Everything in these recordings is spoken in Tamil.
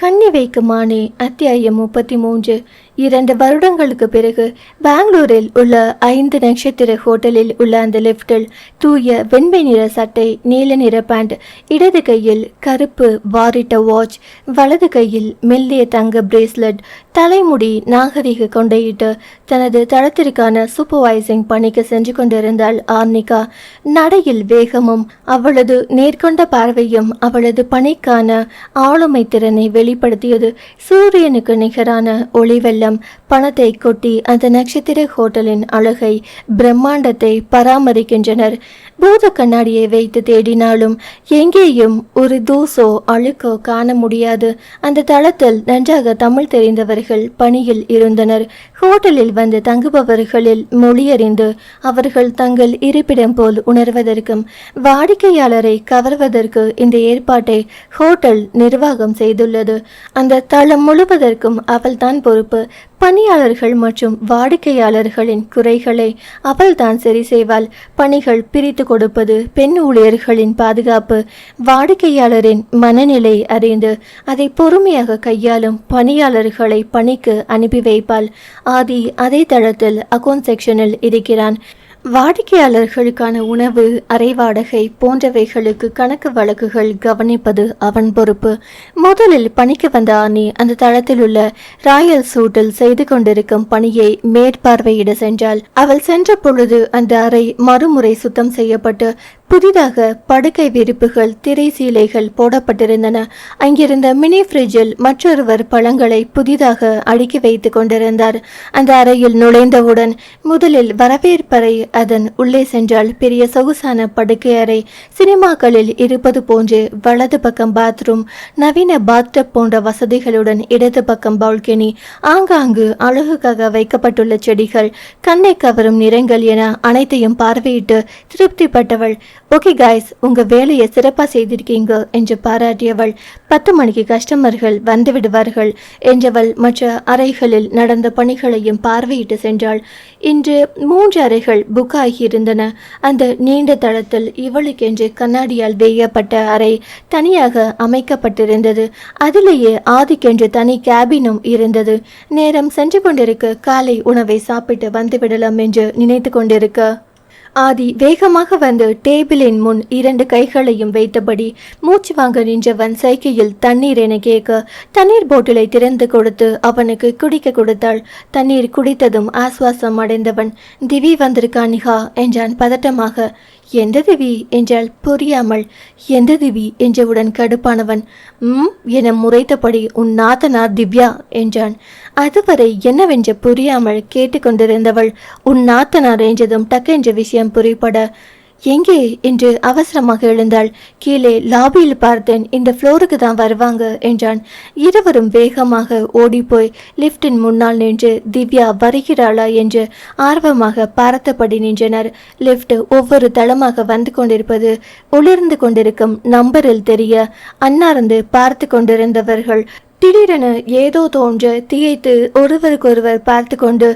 கண்ணி வைக்குமானே அத்தியாயம் முப்பத்தி மூன்று இரண்டு வருடங்களுக்கு பிறகு பெங்களூரில் உள்ள ஐந்து நட்சத்திர ஹோட்டலில் உள்ள அந்த லிஃப்டில் தூய வெண்மை நிற சட்டை நீல நிற பேண்ட் இடது கையில் கருப்பு வாரிட்ட வாட்ச் வலது கையில் மெல்லிய தங்க பிரேஸ்லெட் தலைமுடி நாகரிக கொண்டையிட்டு தனது தளத்திற்கான சூப்பர்வைசிங் பணிக்கு சென்று கொண்டிருந்தாள் ஆர்னிகா. நடையில் வேகமும் அவளது நேர்கொண்ட பார்வையும் அவளது பணிக்கான ஆளுமை திறனை வெளி வெளிப்படுத்தியது. சூரியனுக்கு நிகரான ஒளிவெல்லம் பணத்தை கொட்டி அந்த நட்சத்திர ஹோட்டலின் அழகை பிரம்மாண்டத்தை பராமரிக்கின்றனர். பூத கண்ணாடியை வைத்து தேடினாலும் எங்கேயும் ஒரு தூசோ அழுக்கோ காண முடியாது. அந்த தளத்தில் நன்றாக தமிழ் தெரிந்தவர்கள் பணியில் இருந்தனர். ஹோட்டலில் வந்து தங்குபவர்களில் மொழியறிந்து அவர்கள் தங்கள் இருப்பிடம் போல் உணர்வதற்கும் வாடிக்கையாளரை கவர்வதற்கு இந்த ஏற்பாட்டை ஹோட்டல் நிர்வாகம் செய்துள்ளது. அந்த தளம் முழுவதற்கும் அவள்தான் பொறுப்பு. பணியாளர்கள் மற்றும் வாடிக்கையாளர்களின் குறைகளை அவள்தான் சரி செய்வாள். பணிகள் பிரித்து கொடுப்பது பெண் ஊழியர்களின் பாதுகாப்பு. வாடிக்கையாளரின் மனநிலை அறிந்து அதை பொறுமையாக கையாளும் பணியாளர்களை பணிக்கு அனுப்பி வைப்பாள். ஆதி அதே தளத்தில் அக்கௌண்ட் செக்ஷனில் இருக்கிறான். வாடிக்கையாளர்களுக்கான உணவு அறை வாடகை போன்றவைகளுக்கு கணக்கு வழக்குகள் கவனிப்பது அவன் பொறுப்பு. முதலில் பணிக்கு வந்த ஆனி அந்த தளத்தில் உள்ள ராயல் சூட்டில் செய்து கொண்டிருக்கும் பணியை மேற்பார்வையிட சென்றாள். அவள் சென்ற பொழுது அந்த அறை மறுமுறை சுத்தம் செய்யப்பட்டு புதிதாக படுக்கை விரிப்புகள் திரை சீலைகள் போடப்பட்டிருந்தன. அங்கிருந்த மினி ஃப்ரிட்ஜில் மற்றொருவர் பழங்களை புதிதாக அடுக்கி வைத்துக் கொண்டிருந்தார். அந்த அறையில் நுழைந்தவுடன் முதலில் வரவேற்பறை அதன் உள்ளே சென்றால் பெரிய சொகுசான படுக்கை அறை சினிமாக்களில் இருப்பது போன்று வலது பக்கம் பாத்ரூம் நவீன பாத்டப் போன்ற வசதிகளுடன் இடது பக்கம் பால்கனி ஆங்காங்கு அழகுக்காக வைக்கப்பட்டுள்ள செடிகள் கண்ணை கவரும் நிறங்கள் என அனைத்தையும் பார்வையிட்டு திருப்திப்பட்டவள். ஓகே காய்ஸ் உங்கள் வேலையை சிறப்பாக செய்திருக்கீங்க என்று பாராட்டியவள் பத்து மணிக்கு கஸ்டமர்கள் வந்துவிடுவார்கள் என்றவள் மற்ற அறைகளில் நடந்த பணிகளையும் பார்வையிட்டு சென்றாள். இன்று மூன்று அறைகள் புக் ஆகியிருந்தன. அந்த நீண்ட தளத்தில் இவளுக்கென்று கண்ணாடியால் வேயப்பட்ட அறை தனியாக அமைக்கப்பட்டிருந்தது. அதிலேயே ஆதிக்கென்று தனி கேபினும் இருந்தது. நேரம் சென்று கொண்டிருக்க காலை உணவை சாப்பிட்டு வந்துவிடலாம் என்று நினைத்து கொண்டிருக்க ஆதி வேகமாக வந்து டேபிளின் முன் இரண்டு கைகளையும் வைத்தபடி மூச்சு வாங்க நின்றவன் சைக்கையில் தண்ணீர் என கேட்க தண்ணீர் போட்டிலை திறந்து கொடுத்து அவனுக்கு குடிக்க கொடுத்தாள். தண்ணீர் குடித்ததும் ஆஸ்வாசம் அடைந்தவன் திவி வந்திருக்கா நிகா? என்றான் பதட்டமாக. எந்த திவி என்றால் புரியாமல் எந்த திவி என்றவுடன் கடுப்பானவன். ம் என முறைத்தபடி உன் நாத்தனார் திவ்யா என்றான். அதுவரை என்னவென்று புரியாமல் கேட்டுக்கொண்டிருந்தவள் உன் நாத்தனார் என்றதும் டக்கென்ற விஷயம் புரிப்பட எங்கே? என்று அவசரமாக எழுந்தாள். கீழே லாபியில் பார்த்தேன் இந்த ஃப்ளோருக்கு தான் வருவாங்க என்றான். இருவரும் வேகமாக ஓடிப்போய் லிஃப்டின் முன்னால் நின்று திவ்யா வருகிறாளா என்று ஆர்வமாக பார்த்தபடி நின்றனர். லிஃப்ட் ஒவ்வொரு தளமாக வந்து கொண்டிருப்பது ஒளிர்ந்து கொண்டிருக்கும் நம்பரில் தெரிய அன்னார்ந்து பார்த்து கொண்டிருந்தவர்கள் திடீரென ஏதோ தோன்ற திகைத்து ஒருவருக்கொருவர் பார்த்து கொண்டு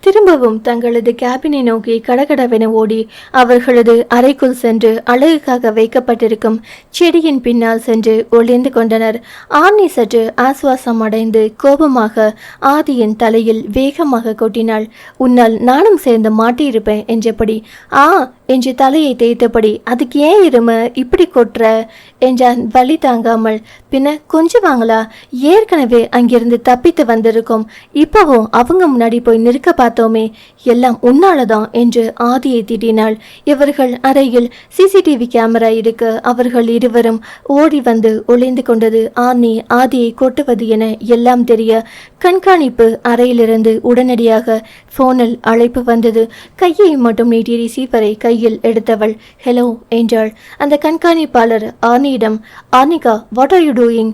திரும்பவும் தங்களது கேபினை நோக்கி கடகடவென ஓடி அவர்களது அறைக்குள் சென்று அழகுக்காக வைக்கப்பட்டிருக்கும் செடியின் பின்னால் சென்று ஒளிந்து கொண்டனர். ஆர்னி சற்று ஆசுவாசம் அடைந்து கோபமாக ஆதியின் தலையில் வேகமாக கொட்டினாள். உன்னால் நானும் சேர்ந்து மாட்டியிருப்பேன் என்றபடி ஆ என்று தலையை தேய்த்தபடி அதுக்கு ஏன் இரும? இப்படி கொட்டுற? என்றான் வலி தாங்காமல். பின்ன கொஞ்சமாங்களா? ஏற்கனவே அங்கிருந்து தப்பித்து வந்திருக்கோம். இப்போவும் அவங்க முன்னாடி போய் நிற்க பார்த்தோமே. எல்லாம் உன்னாலதான் என்று ஆதியை திட்டினாள். இவர்கள் அறையில் சிசிடிவி கேமரா இருக்க அவர்கள் இருவரும் ஓடி வந்து ஒளிந்து கொண்டது ஆனி ஆதியை கொட்டுவது என எல்லாம் தெரிய கண்காணிப்பு அறையிலிருந்து உடனடியாக போனில் அழைப்பு வந்தது. கையை மட்டும் நீட்டி ரிசீவரை கையில் எடுத்தவள். ஹலோ என்றாள் அந்த கண்காணிப்பாளர் ஆர்னியிடம் Arnika what are you doing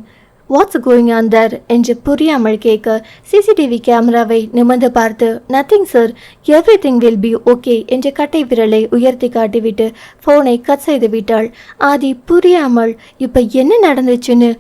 what's going on there என்று புரியாமல் கேட்க சிசிடிவி கேமராவை நிமிர்ந்து பார்த்து nothing sir everything will be okay என்று கட்டை விரலை உயர்த்தி காட்டிவிட்டு ஃபோனை கட் செய்து விட்டாள் ஆதி புரியாமல் இப்போ என்ன நடந்துச்சுன்னு?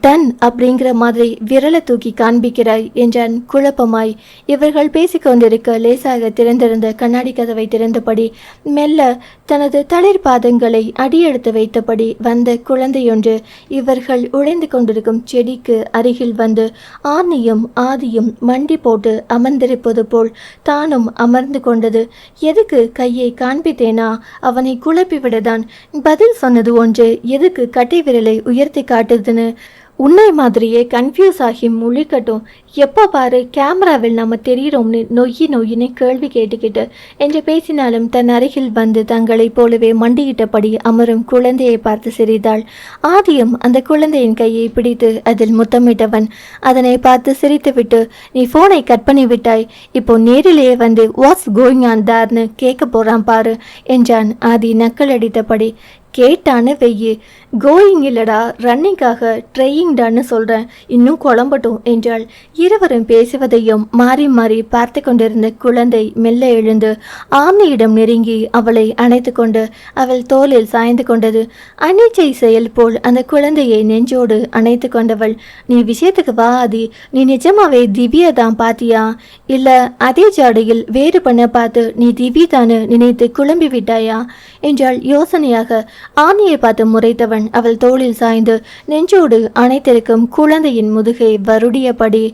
டன் அப்படிங்கிற மாதிரி விரலை தூக்கி காண்பிக்கிறாய் என்றான் குழப்பமாய். இவர்கள் பேசிக்கொண்டிருக்க லேசாக திறந்திருந்த கண்ணாடி கதவை திறந்தபடி மெல்ல தனது தளிர் பாதங்களை அடியெடுத்து வைத்தபடி வந்த குழந்தையொன்று இவர்கள் உழைந்து கொண்டிருக்கும் செடிக்கு அருகில் வந்து ஆனியும் ஆதியும் மண்டி போட்டு அமர்ந்திருப்பது போல் தானும் அமர்ந்து கொண்டது. எதுக்கு கையை காண்பித்தேனா? அவனை குழப்பிவிடதான். பதில் சொன்னது ஒன்று எதுக்கு கட்டை விரலை உயர்த்தி காட்டுதுன்னு? உன்னை மாதிரியே கன்ஃபியூஸ் ஆகி முழிக்கட்டும். எப்போ பாரு கேமராவில் நம்ம தெரிகிறோம்னு நொய்யி நொய்யின்னு கேள்வி கேட்டுக்கிட்டு என்று பேசினாலும் தன் அருகில் வந்து தங்களைப் போலவே மண்டியிட்டபடி அமரும் குழந்தையை பார்த்து சிரித்தாள். ஆதியும் அந்த குழந்தையின் கையை பிடித்து அதில் முத்தமிட்டவன் அதனை பார்த்து சிரித்துவிட்டு நீ ஃபோனை கட் பண்ணி விட்டாய். இப்போ நேரிலேயே வந்து வாட்ஸ் கோயிங் ஆன் தார்னு கேட்க போகிறான் பாரு என்றான். ஆதி நக்கல் அடித்தபடி கேட்டான்னு வெய்யி. கோயிங் இல்லடா ரன்னிங்காக ட்ரெயிங்டான்னு சொல்கிறேன் இன்னும் குழம்பட்டும் என்றாள். இருவரும் பேசுவதையும் மாறி மாறி பார்த்து கொண்டிருந்த குழந்தை மெல்ல எழுந்து ஆம்னியிடம் நெருங்கி அவளை அணைத்து கொண்டு அவள் தோளில் சாய்ந்து கொண்டது. அனிச்சை செயல் போல் அந்த குழந்தையை நெஞ்சோடு அணைத்து கொண்டவள் நீ விஷயத்துக்கு வா ஆதி. நீ நிஜமாவே திவ்யா தான் பாத்தியா? இல்லை அதே ஜாடையில் வேறு பண்ண பார்த்து நீ திவ்யா தானு நினைத்து குழம்பி விட்டாயா என்றாள் யோசனையாக. ஆனியை பார்த்து முறைத்தவன் அவள் தோளில் சாய்ந்து நெஞ்சோடு அணைத்திருக்கும் குழந்தையின் முதுகை வருடியபடி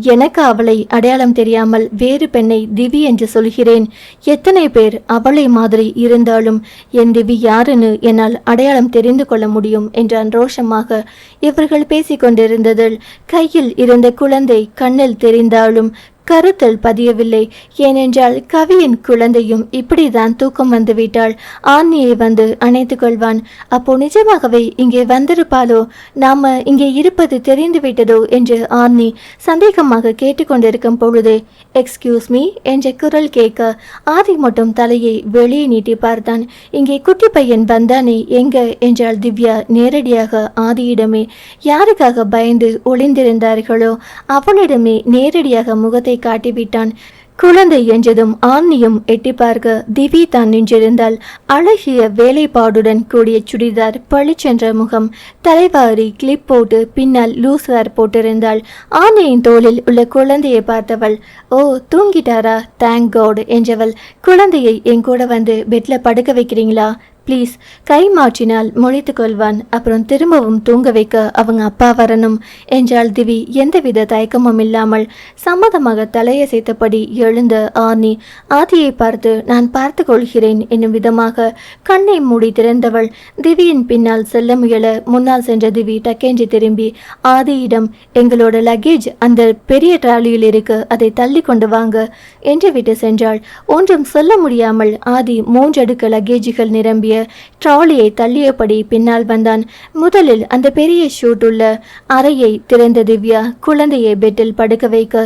எனக்கு அவளை அடையாளம் தெரியாமல் வேறு பெண்ணை திவி என்று சொல்கிறேன். எத்தனை பேர் அவளை மாதிரி இருந்தாலும் என் திவி யாருன்னு என்னால் அடையாளம் தெரிந்து கொள்ள முடியும் என்றான் ரோஷமாக. இவர்கள் பேசிக்கொண்டிருந்ததில் கையில் இருந்த குழந்தை கண்ணில் தெரிந்தாலும் கருத்தில் பதியவில்லை. ஏனென்றால் கவியின் குழந்தையும் இப்படிதான் தூக்கம் வந்துவிட்டாள். ஆன்னியை வந்து அணைத்து கொள்வான். அப்போ நிஜமாகவே இங்கே வந்திருப்பாளோ? நாம இங்கே இருப்பது தெரிந்து விட்டதோ என்று ஆன்னி சந்தேகமாக கேட்டுக்கொண்டிருக்கும் பொழுது எக்ஸ்கியூஸ் மீ என்ற குரல் கேட்க ஆதி மட்டும் தலையை வெளியே நீட்டி பார்த்தான். இங்கே குட்டி பையன் வந்தானே எங்க? என்றாள் திவ்யா நேரடியாக ஆதியிடமே. யாருக்காக பயந்து ஒளிந்திருந்தார்களோ அவளிடமே நேரடியாக முகத்தை காட்டிவிட்டான். குழந்தை என்றதும் ஆன்னியும் எட்டி பார்க்க திவி தான் நின்றிருந்தால் அழகிய வேலைப்பாடுடன் கூடிய சுடிதார் பளிச்சென்ற முகம் தலைவாரி கிளிப் போட்டு பின்னால் லூஸ் ஹேர் போட்டிருந்தாள். ஆனையின் தோளில் உள்ள குழந்தையை பார்த்தவள் ஓ தூங்கிட்டாரா? தேங்க் காட் என்றவள் குழந்தையை என் கூட வந்து பெட்ல படுக்க வைக்கிறீங்களா? ப்ளீஸ் கை மாற்றினால் முழித்து கொள்வான் அப்புறம் திரும்பவும் தூங்க வைக்க அவங்க அப்பா வரணும். என்றாள் திவி. எந்தவித தயக்கமும் இல்லாமல் சம்மதமாக தலையசைத்தபடி எழுந்த ஆனி ஆதியை பார்த்து நான் பார்த்து கொள்கிறேன் என்னும் விதமாக கண்ணை மூடி திறந்தவள். திவியின் பின்னால் செல்ல முயல முன்னால் சென்ற திவி டக்கென்று திரும்பி ஆதியிடம் எங்களோட லக்கேஜ் அந்த பெரிய ட்ராலியில் இருக்கு. அதை தள்ளி கொண்டு வாங்க என்று விட்டு சென்றாள். ஒன்றும் சொல்ல முடியாமல் ஆதி மூன்றடுக்கு லக்கேஜுகள் நிரம்பிய ட்ராலியை தள்ளியபடி பின்னால் வந்தான். முதலில் அந்த பெரிய ஷூட் உள்ள அறையை திறந்த திவ்யா குழந்தையை பெட்டில் படுக்க வைக்க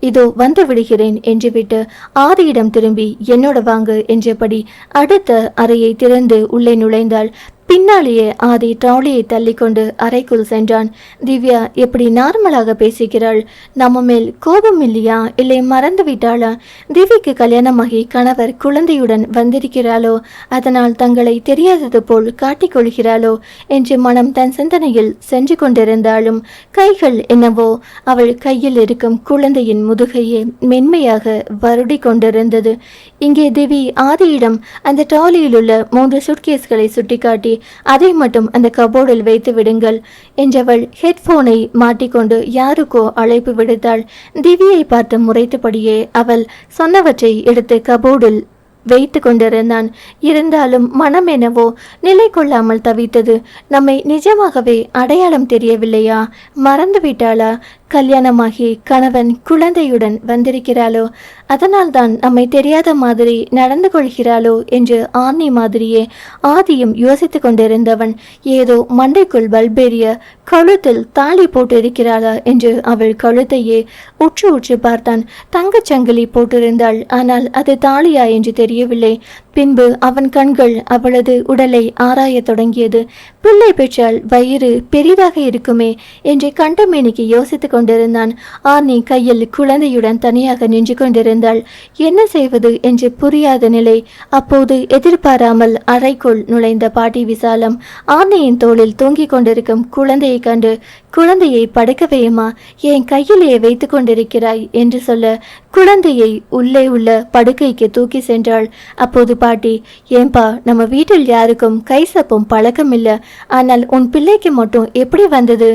இதோ வந்து விடுகிறேன் என்று விட்டு ஆதியிடம் திரும்பி என்னோட வாங்கு என்றபடி அடுத்த அறையை திறந்து உள்ளே நுழைந்தாள். பின்னாலேயே ஆதி ட்ராலியை தள்ளிக்கொண்டு அறைக்குள் சென்றான். திவ்யா எப்படி நார்மலாக பேசுகிறாள்? நம்ம மேல் கோபம் இல்லையா? இல்லை மறந்து விட்டாளா? திவிக்கு கல்யாணமாகி கணவர் குழந்தையுடன் வந்திருக்கிறாளோ? அதனால் தங்களை தெரியாதது போல் காட்டிக்கொள்கிறாளோ என்று மனம் தன் சிந்தனையில் சென்று கொண்டிருந்தாலும் கைகள் என்னவோ அவள் கையில் இருக்கும் குழந்தையின் முதுகையே மென்மையாக வருடி கொண்டிருந்தது. இங்கே திவி ஆதியிடம் அந்த ட்ராலியில் உள்ள மூன்று சுட்கேஸ்களை சுட்டிக்காட்டி அதை மட்டும் அந்த கபோர்டில் வைத்து விடுங்கள் என்றவள் ஹெட்போனை மாட்டிக்கொண்டு யாருக்கோ அழைப்பு விடுத்தாள். திவியை பார்த்து முறைத்தபடியே அவள் சொன்னவற்றை எடுத்து கபோர்டில் வைத்து கொண்டிருந்தான். இருந்தாலும் மனம் என்னவோ நிலை கொள்ளாமல் தவித்தது. நம்மை நிஜமாகவே அடையாளம் தெரியவில்லையா? மறந்து விட்டாளா கல்யாணமாகி கணவன் குழந்தையுடன் வந்திருக்கிறாளோ அதனால்தான் நம்மை தெரியாத மாதிரி நடந்து கொள்கிறாளோ என்று ஆர்னி மாதிரியே ஆதியும் யோசித்து கொண்டிருந்தவன் ஏதோ மண்டைக்குள் பல்பெரிய கழுத்தில் தாலி போட்டிருக்கிறாளா என்று அவள் கழுத்தையே உற்று உற்று பார்த்தான். தங்கச் சங்கிலி போட்டிருந்தாள். ஆனால் அது தாலியா என்று தெரியவில்லை. பின்பு அவன் கண்கள் அவளது உடலை ஆராயத் தொடங்கியது. பிள்ளை பெற்றால் வயிறு பெரிதாக இருக்குமே என்று கண்டமேனிக்கு யோசித்து கொண்டிருந்தான். ஆர்னி கையில் குழந்தையுடன் தனியாக நின்று கொண்டிருந்தாள். என்ன செய்வது என்று புரியாத நிலை. அப்போது எதிர்பாராமல் அறைக்குள் நுழைந்த பாட்டி விசாலம் ஆர்னியின் தோளில் தூங்கிக் கொண்டிருக்கும் குழந்தையை கண்டு குழந்தையை படுக்கவேயுமா என் கையிலேயே வைத்து கொண்டிருக்கிறாய் என்று சொல்ல குழந்தையை உள்ளே உள்ள படுக்கைக்கு தூக்கி சென்றாள். அப்போது பாட்டி ஏன்பா நம்ம வீட்டில் யாருக்கும் கை சப்பும் பழக்கம் இல்லை. ஆனால் உன் பிள்ளைக்கு மட்டும் எப்படி வந்தது?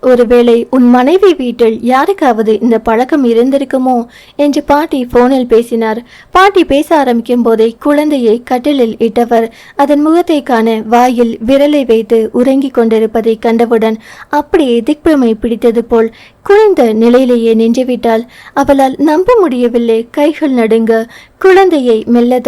ஒருவேளை உன் மனைவி வீட்டில் யாருக்காவது இந்த பழக்கம் இருந்திருக்குமோ? என்று பாட்டி போனில் பேசினார். பாட்டி பேச ஆரம்பிக்கும் போதே குழந்தையை கட்டிலில் இட்டவர். அதன் முகத்தை காண வாயில் விரலை வைத்து உறங்கிக் கொண்டிருப்பதை கண்டவுடன் அப்படியே திக்பிரமை பிடித்தது போல் குளிர்ந்த நிலையிலேயே நின்றுவிட்டாள் அவளால் நம்ப முடியவில்லை. கைகள் நடுங்க குழந்தையை மெல்ல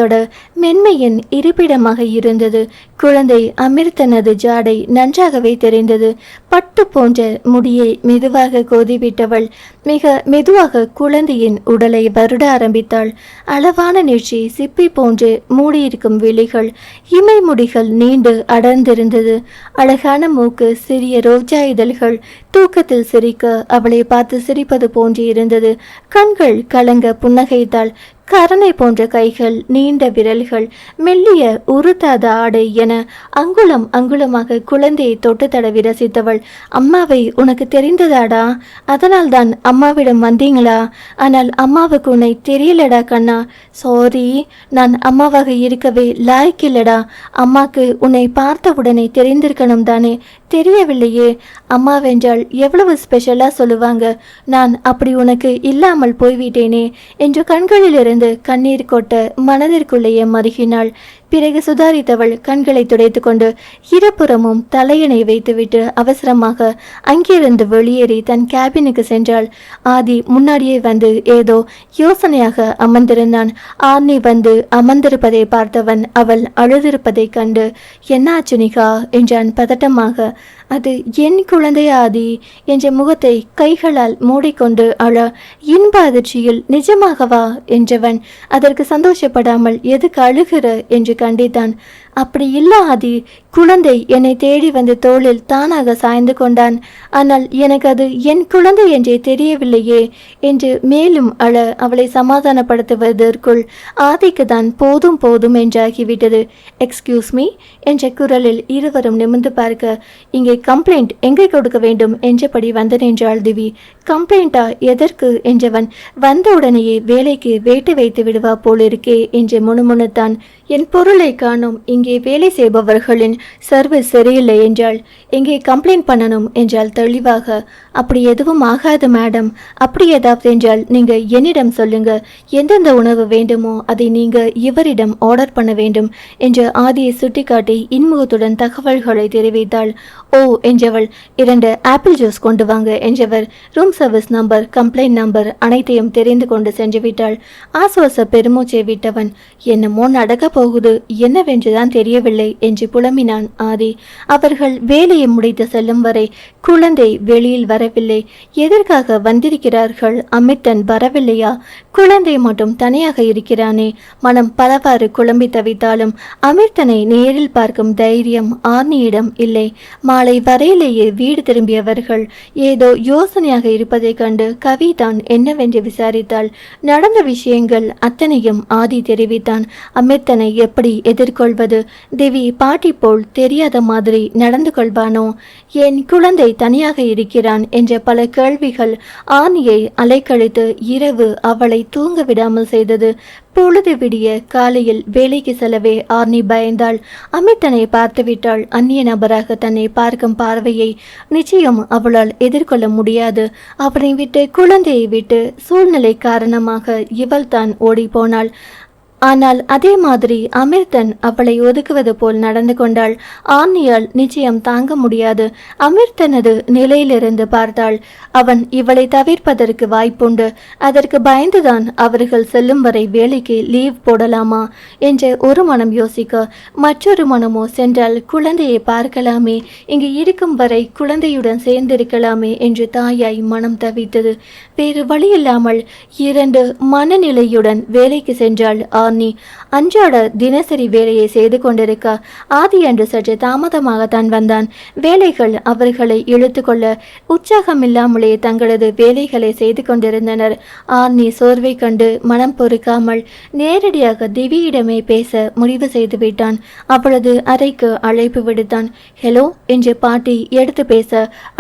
மென்மையின் இருப்பிடமாக இருந்தது. குழந்தை அமிர்தனது ஜாடை நன்றாகவே தெரிந்தது. பட்டு போன்ற முடியை மெதுவாக கோதிவிட்டவள் மிக மெதுவாக குழந்தையின் உடலை வருட ஆரம்பித்தாள். அளவான நெற்றி சிப்பி போன்று மூடியிருக்கும் விழிகள் இமை முடிகள் நீண்டு அடர்ந்திருந்தது. அழகான மூக்கு சிறிய ரோஜா இதழ்கள் தூக்கத்தில் சிரிக்க அவளை பார்த்து சிரிப்பது போன்று இருந்தது. கண்கள் கலங்க புன்னகைத்தாள். கரணை போன்ற கைகள் நீண்ட விரல்கள் மெல்லிய உருத்தாத ஆடை என அங்குலம் அங்குலமாக குழந்தையை தொட்டு தடவி ரசித்தவள். அம்மாவை உனக்கு தெரிந்ததாடா? அதனால் தான் அம்மாவிடம் வந்தீங்களா? ஆனால் அம்மாவுக்கு உன்னை தெரியலடா கண்ணா. சாரி நான் அம்மாவாக இருக்கவே லாய்க்கில்லடா அம்மாக்கு உன்னை பார்த்தவுடனே தெரிந்திருக்கணும் தானே. தெரியவில்லையே. அம்மாவென்றால் எவ்வளவு ஸ்பெஷலாக சொல்லுவாங்க. நான் அப்படி உனக்கு இல்லாமல் போய்விட்டேனே என்று கண்களிலிருந்து கண்ணீர் கொட்ட மனதிற்குள்ளேயே மருகினாள். பிறகு சுதாரித்தவள் கண்களை துடைத்துக்கொண்டு இருபுறமும் தலையணை வைத்துவிட்டு அவசரமாக அங்கிருந்து வெளியேறி தன் கேபினுக்கு சென்றாள். ஆதி முன்னாடியே வந்து ஏதோ யோசனையாக அமர்ந்திருந்தான். ஆர்னி வந்து அமர்ந்திருப்பதை பார்த்தவன் அவள் அழுதிருப்பதைக் கண்டு என்னாச்சு நிகா? என்றான் பதட்டமாக. அது என் குழந்தை ஆதி என்ற முகத்தை கைகளால் மூடிக்கொண்டு அழ இன்ப அதிர்ச்சியில் நிஜமாகவா? என்றவன் அதற்கு சந்தோஷப்படாமல் எதுக்கு அழுகிற? என்று கண்டித்தான் அப்படி இல்லை ஆதி குழந்தை என்னை தேடி வந்த தோளில் தானாக சாய்ந்து கொண்டான். ஆனால் எனக்கு அது என் குழந்தை என்றே தெரியவில்லையே என்று மேலும் அழ அவளை சமாதானப்படுத்துவதற்குள் ஆதிக்கு தான் போதும் போதும் என்றாகிவிட்டது. எக்ஸ்கியூஸ் மீ என்ற குரலில் இருவரும் நிமிர்ந்து பார்க்க இங்கே கம்ப்ளைண்ட் எங்கே கொடுக்க வேண்டும்? என்றபடி வந்து நின்றாள் திவி. கம்ப்ளைண்டா எதற்கு? என்றவன் வந்தவுடனேயே வேலைக்கு வேட்டு வைத்து விடுவா போலிருக்கே என்று முணுமுணுத்தான். என் பொருளை காணும் இங்கே வேலை செய்பவர்களின் சர்வீஸ் சரியில்லை என்றால் இங்கே கம்ப்ளைண்ட் பண்ணணும் என்றால் தெளிவாக. அப்படி எதுவும் ஆகாது மேடம். அப்படி ஏதாவது என்றால் நீங்க என்னிடம் சொல்லுங்க. எந்தெந்த உணவு வேண்டுமோ அதை நீங்க இவரிடம் ஆர்டர் பண்ண வேண்டும் என்று ஆதியை சுட்டிக்காட்டி இன்முகத்துடன் தகவல்களை தெரிவித்தாள். ஓ என்றவள். இரண்டு ஆப்பிள் ஜூஸ் கொண்டு வாங்க என்றவர். Room service number complaint number அனைத்தையும் தெரிந்து கொண்டு சென்று விட்டாள் ஆசுவாச பெருமூச்சை விட்டவன். என்னமோ நடக்க போகுது. என்னவென்றுதான் தெரியவில்லை என்று புலம்பினான் ஆதி. அவர்கள் வேலையை முடித்து செல்லும் வரை குழந்தை வெளியில் வரவில்லை. எதற்காக வந்திருக்கிறார்கள்? அமிர்தன் வரவில்லையா? குழந்தை மட்டும் தனியாக இருக்கிறானே. மனம் பலவாறு குழம்பி தவித்தாலும் அமிர்தனை நேரில் பார்க்கும் தைரியம் ஆர்னியிடம் இல்லை. மாலை வரையிலேயே வீடு திரும்பியவர்கள் ஏதோ யோசனையாக இருப்பதைக் கண்டு கவி தான் என்னவென்று விசாரித்தாள். நடந்த விஷயங்கள் அத்தனையும் ஆதி தெரிவித்தான். அமிர்தனை எப்படி எதிர்கொள்வது? தேவி பாட்டி போல் தெரியாத மாதிரி நடந்து கொள்வானோ? என் குழந்தை தனியாக இருக்கிறான் என்ற பல கேள்விகள் ஆனியை அலைக்கழித்து இரவு அவளை தூங்க விடாமல் செய்தது. பொழுது விடிய காலையில் வேலைக்கு செல்லவே ஆர்னி பயந்தாள். அமிர்தனை பார்த்துவிட்டாள். அந்நிய நபராக தன்னை பார்க்கும் பார்வையை நிச்சயம் அவளால் எதிர்கொள்ள முடியாது. அவனை விட்டு குழந்தையை விட்டு சூழ்நிலை காரணமாக இவள் தான் ஓடிப்போனாள். ஆனால் அதே மாதிரி அமிர்தன் அவளை ஒதுக்குவது போல் நடந்து கொண்டாள். ஆர்னியால் நிச்சயம் தாங்க முடியாது. அமிர்தனது நிலையிலிருந்து பார்த்தாள். அவன் இவளை தவிர்ப்பதற்கு வாய்ப்புண்டு. அதற்கு பயந்துதான் அவர்கள் செல்லும் வரை வேலைக்கு லீவ் போடலாமா என்று ஒரு மனம் யோசிக்க மற்றொரு மனமோ சென்றால் குழந்தையை பார்க்கலாமே இங்கு இருக்கும் வரை குழந்தையுடன் சேர்ந்திருக்கலாமே என்று தாயாய் மனம் தவித்தது. வேறு வழியில்லாமல் இரண்டு மனநிலையுடன் வேலைக்கு சென்றாள் ஆர் ஆர்னி அன்றாட தினசரி வேலையை செய்து கொண்டிருக்க ஆதி அன்று சற்று தாமதமாகத்தான் வந்தான். வேலைகள் அவர்களை இழுத்துக்கொள்ள உற்சாகமில்லாமலே தங்களது வேலைகளை செய்து கொண்டிருந்தனர். ஆன்னி சோர்வை கண்டு மனம் பொறுக்காமல் நேரடியாக திவியிடமே பேச முடிவு செய்து விட்டான். அப்பொழுது அறைக்கு அழைப்பு விடுத்தான். ஹலோ என்று பாட்டி எடுத்து பேச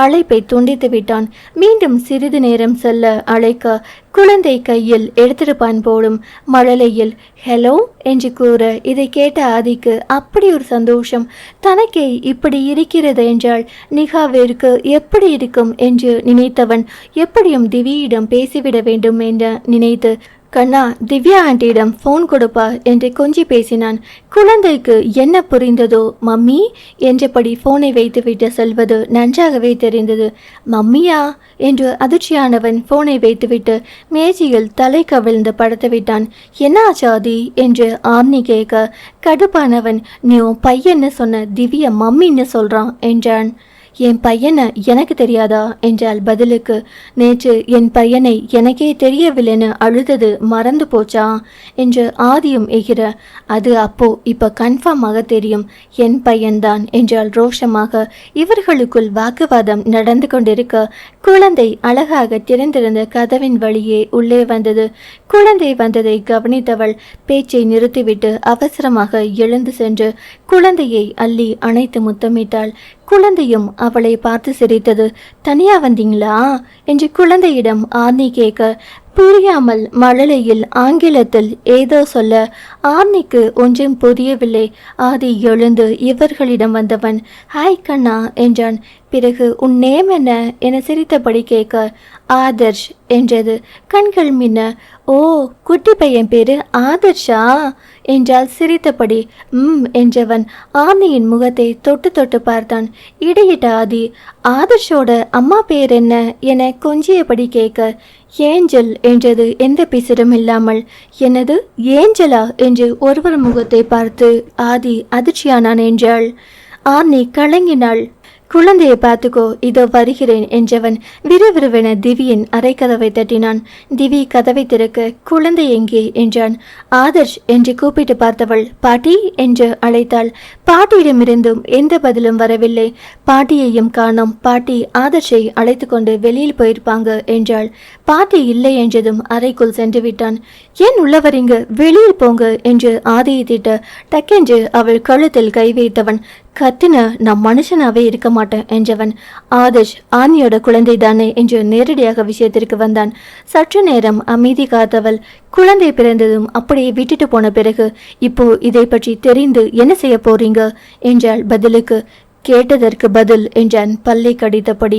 அழைப்பை துண்டித்து விட்டான். மீண்டும் சிறிது நேரம் செல்ல அழைக்க குழந்தை கையில் எடுத்திருப்பான் போலும் மழலையில் ஹலோ என்று கூற இதை கேட்ட ஆதிக்கு அப்படி ஒரு சந்தோஷம். தனக்கே இப்படி இருக்கிறது என்றால் நிகாவிற்கு எப்படி இருக்கும்? என்று நினைத்தவன் எப்படியும் திவியிடம் பேசிவிட வேண்டும் என்று நினைத்து கண்ணா திவ்யா ஆண்டியிடம் ஃபோன் கொடுப்பா என்று கொஞ்சி பேசினான். குழந்தைக்கு என்ன புரிந்ததோ மம்மி என்றபடி ஃபோனை வைத்துவிட்டு செல்வது நன்றாகவே தெரிந்தது. மம்மியா? என்று அதிர்ச்சியானவன் ஃபோனை வைத்துவிட்டு மேஜையில் தலை கவிழ்ந்து படுத்து விட்டான் என்ன ஆச்சாதி? என்று ஆம்னி கேட்க கடுப்பானவன் நீ உன் பையன்னு சொன்ன திவ்யா மம்மின்னு சொல்கிறான் என்றான். என் பையனை எனக்கு தெரியாதா என்றால் பதிலுக்கு. நேற்று என் பையனை எனக்கே தெரியவில்லைன்னு அழுதது மறந்து போச்சா என்று ஆதியும் எகிற. அது அப்போ இப்போ கன்ஃபார்மாக தெரியும். என் பையன்தான் என்றால் ரோஷமாக. இவர்களுக்குள் வாக்குவாதம் நடந்து கொண்டிருக்க குழந்தை அழகாக திறந்திருந்த கதவின் வழியே உள்ளே வந்தது. குழந்தை வந்ததை கவனித்தவள் பேச்சை நிறுத்திவிட்டு அவசரமாக எழுந்து சென்று குழந்தையை அள்ளி அணைத்து முத்தமிட்டாள். குழந்தையும் அவளை பார்த்து சிரித்தது தனியா வந்தீங்களா? என்று குழந்தையிடம் ஆர்னி கேட்க புரியாமல் மழலையில் ஆங்கிலத்தில் ஏதோ சொல்ல ஆர்னிக்கு ஒன்றும் புரியவில்லை. ஆதி எழுந்து இவர்களிடம் வந்தவன் ஹாய் கண்ணா என்றான். பிறகு உன் நேம் என்ன? என சிரித்தபடி கேட்க ஆதர்ஷ் என்றது. கண்கள் மின்ன ஓ குட்டி பையன் பேரு ஆதர்ஷா? என்றால் சிரித்தபடி ம் என்றவன் ஆர்னியின் முகத்தை தொட்டு தொட்டு பார்த்தான். இடையிட்ட ஆதி ஆதர்ஷோட அம்மா பேர் என்ன? என கொஞ்சியபடி கேட்க ஏஞ்சல் என்றது எந்த பிசிடும் இல்லாமல் எனது ஏஞ்சலா? என்று ஒருவர் முகத்தை பார்த்து ஆதி அதிர்ச்சியானான் என்றாள். ஆர்னி கலங்கினாள். குழந்தையை பார்த்துக்கோ இதோ வருகிறேன் என்றவன் விறுவிறுவென திவியின் அரை கதவை தட்டினான். திவி கதவை திறக்க குழந்தை எங்கே? என்றான். ஆதர்ஷ் என்று கூப்பிட்டு பார்த்தவள் பாட்டி என்று அழைத்தாள். பாட்டியிடமிருந்தும் எந்த பதிலும் வரவில்லை. பாட்டியையும் காணோம். பாட்டி ஆதர்ஷை அழைத்து கொண்டு வெளியில் போயிருப்பாங்க என்றாள். பாட்டி இல்லை என்றதும் அறைக்குள் சென்று விட்டான் ஏன் உள்ளவரிங்க வெளியில் போங்க என்று ஆதியை திட்ட டக்கென்று அவள் கழுத்தில் கை வைத்தவன். கத்தின நான் மனுஷனாவே இருக்க மாட்டேன் என்றவன். ஆதர்ஷ் ஆனியோட குழந்தை தானே என்று நேரடியாக விஷயத்திற்கு வந்தான். சற்று நேரம் அமைதி காத்தவள் குழந்தை பிறந்ததும் அப்படியே விட்டுட்டு போன பிறகு இப்போ இதை பற்றி தெரிந்து என்ன செய்ய போறீங்க? என்றாள் பதிலுக்கு கேட்டதற்கு பதில் என்றான் பல்லை கடித்தபடி.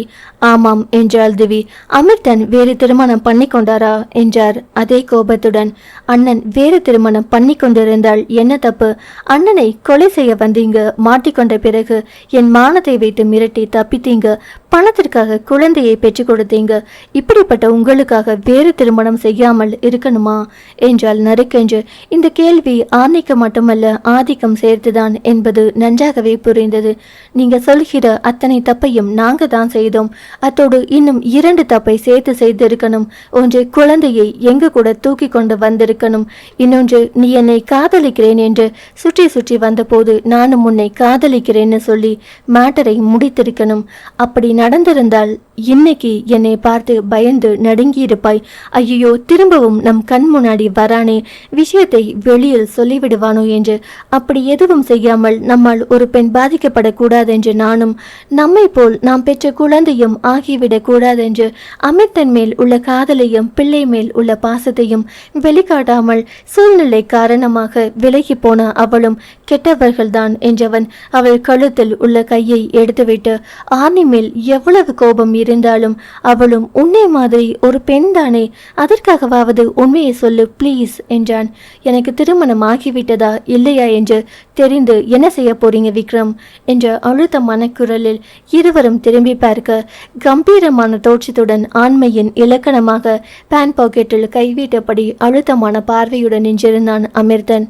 ஆமாம் என்றாள் திவி. அமிர்தன் வேறு திருமணம் பண்ணி கொண்டாரா என்றார். அதே கோபத்துடன் அண்ணன் வேறு திருமணம் பண்ணி கொண்டிருந்தால் என்ன தப்பு? அண்ணனை கொலை செய்ய வந்தீங்க மாட்டிக்கொண்ட பிறகு என் மானத்தை வைத்து மிரட்டி தப்பித்தீங்க பணத்திற்காக குழந்தையை பெற்றுக் கொடுத்தீங்க. இப்படிப்பட்ட உங்களுக்காக வேறு திருமணம் செய்யாமல் இருக்கணுமா? என்றால் நறுக்கென்று. இந்த கேள்வி ஆணைக்கு மட்டுமல்ல ஆதிக்கம் சேர்த்துதான் என்பது நன்றாகவே புரிந்தது. நீங்க சொல்கிற அத்தனை தப்பையும் நாங்க தான் செய்தோம். அத்தோடு இன்னும் இரண்டு தப்பை சேர்த்து செய்திருக்கணும். ஒன்று குழந்தையை எங்க கூட தூக்கி கொண்டு வந்திருக்கணும். இன்னொன்று நீ என்னை காதலிக்கிறேன் என்று சுற்றி சுற்றி வந்தபோது நானும் உன்னை காதலிக்கிறேன்னு சொல்லி மேட்டரை முடித்திருக்கணும். அப்படி நடந்திருந்தால் இன்னைக்கு என்னை பார்த்து பயந்து நடுங்கியிருப்பாய். ஐயோ திரும்பவும் நம் கண் முன்னாடி வரானே. விஷயத்தை வெளியில் சொல்லிவிடுவானோ என்று. அப்படி எதுவும் செய்யாமல் நம்மால் ஒரு பெண் பாதிக்கப்படக்கூடாது என்று நானும் நம்மை போல் நாம் பெற்ற குழந்தையும் ஆகிவிடக் கூடாதென்று அமிர்தன் மேல் உள்ள காதலையும் பிள்ளை மேல் உள்ள பாசத்தையும் வெளிக்காட்டாமல் சூழ்நிலை காரணமாக விலகி போன அவளும் கெட்டவர்கள்தான் என்றவன் அவள் கழுத்தில் உள்ள கையை எடுத்துவிட்டு ஆர்னி மேல் எவ்வளவு கோபம் இருந்தாலும் அவளும் உன்னை மாதிரி ஒரு பெண் தானே அதற்காகவாவது உண்மையை சொல்லு ப்ளீஸ் என்றான். எனக்கு திருமணம் ஆகிவிட்டதா இல்லையா என்று தெரிந்து என்ன செய்ய போறீங்க விக்ரம்? என்ற அழுத்தமான குரலில் இருவரும் திரும்பி பார்க்க கம்பீரமான தோற்றத்துடன் ஆண்மையின் இலக்கணமாக பேன் பாக்கெட்டில் கைவிட்டபடி அழுத்தமான பார்வையுடன் நின்றிருந்தான் அமிர்தன்.